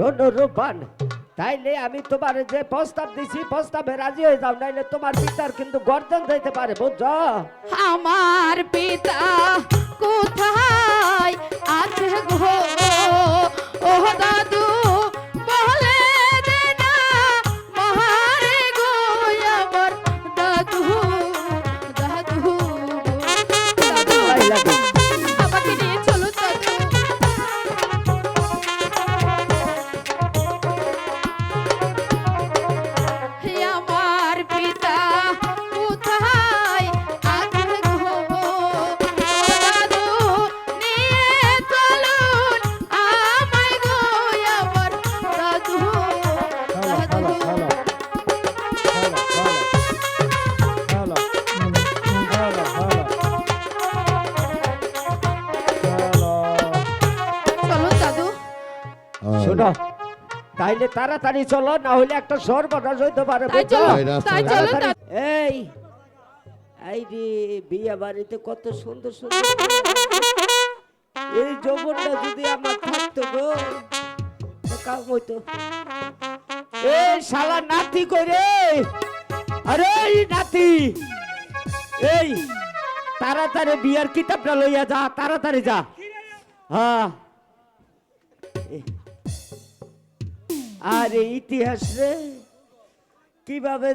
শোনো রূপান তাইলে আমি তোমার যে প্রস্তাব দিছি প্রস্তাবে রাজি হয়ে যাও নাইলে তোমার পিতার কিন্তু গর্দন দিতে পারে বুঝছ? আমার পিতা কোথায় আছে গো? ও দাদু দাদু দাদু শোনো তাইলে তাড়াতাড়ি চলো না হলে একটা সর্বনাশ হইতে পারে তাই বুঝছ? চলো এই এই রে বিয়ে বাড়িতে কত সুন্দর সুন্দর এই যৌবনটা যদি আমার থাকতো গো তো কাম হইতো। এই শালা নাতি করে আরে নাতি এই তাড়াতাড়ি বিয়ার কিতাবটা লইয়া যা তাড়াতাড়ি যা। হ্যাঁ। আরে ইতিহাস রে কীভাবে